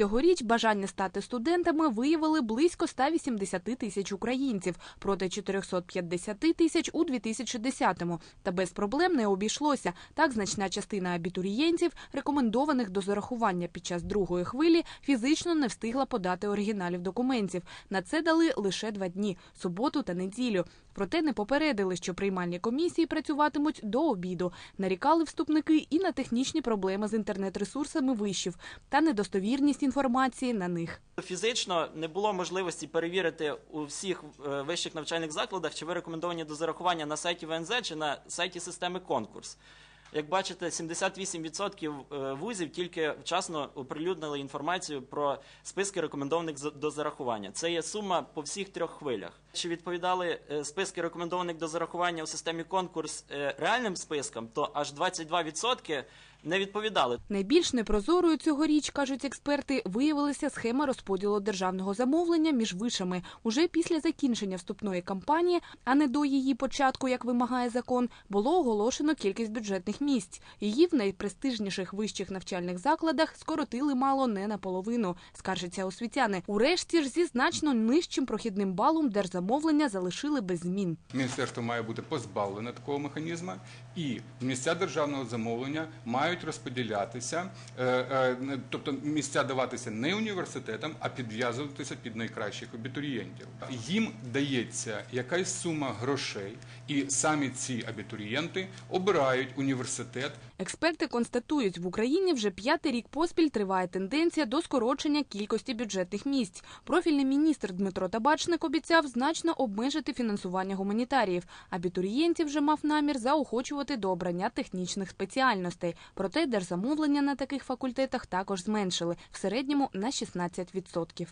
Цьогоріч бажання стати студентами виявили близько 180 тисяч українців проти 450 тисяч у 2010-му. Та без проблем не обійшлося. Так, значна частина абітурієнтів, рекомендованих до зарахування під час другої хвилі, фізично не встигла подати оригіналів документів. На це дали лише два дні – суботу та неділю. Проте не попередили, що приймальні комісії працюватимуть до обіду. Нарікали вступники і на технічні проблеми з інтернет-ресурсами вишів та недостовірність інформації на них. Фізично не було можливості перевірити у всіх е, вищих навчальних закладах, чи ви рекомендовані до зарахування на сайті ВНЗ чи на сайті системи конкурс. Як бачите, 78% е, вузів тільки вчасно оприлюднили інформацію про списки рекомендованих до зарахування. Це є сума по всіх трьох хвилях. Чи відповідали е, списки рекомендованих до зарахування у системі конкурс реальним спискам, то аж 22% не відповідали. Найбільш непрозорою цьогоріч, кажуть експерти, виявилася схема розподілу державного замовлення між вишами. Уже після закінчення вступної кампанії, а не до її початку, як вимагає закон, було оголошено кількість бюджетних місць. Її в найпрестижніших вищих навчальних закладах скоротили мало не наполовину, скаржаться освітяни. Урешті ж зі значно нижчим прохідним балом держзамовлення залишили без змін. Міністерство має бути позбавлене такого механізму, і місця державного замовлення мають розподілятися, е, е, тобто місця даватися не університетам, а підв'язуватися під найкращих абітурієнтів. Їм дається якась сума грошей, і самі ці абітурієнти обирають університет, Експерти констатують, в Україні вже п'ятий рік поспіль триває тенденція до скорочення кількості бюджетних місць. Профільний міністр Дмитро Табачник обіцяв значно обмежити фінансування гуманітаріїв. Абітурієнтів вже мав намір заохочувати до обрання технічних спеціальностей. Проте держзамовлення на таких факультетах також зменшили в середньому на 16%.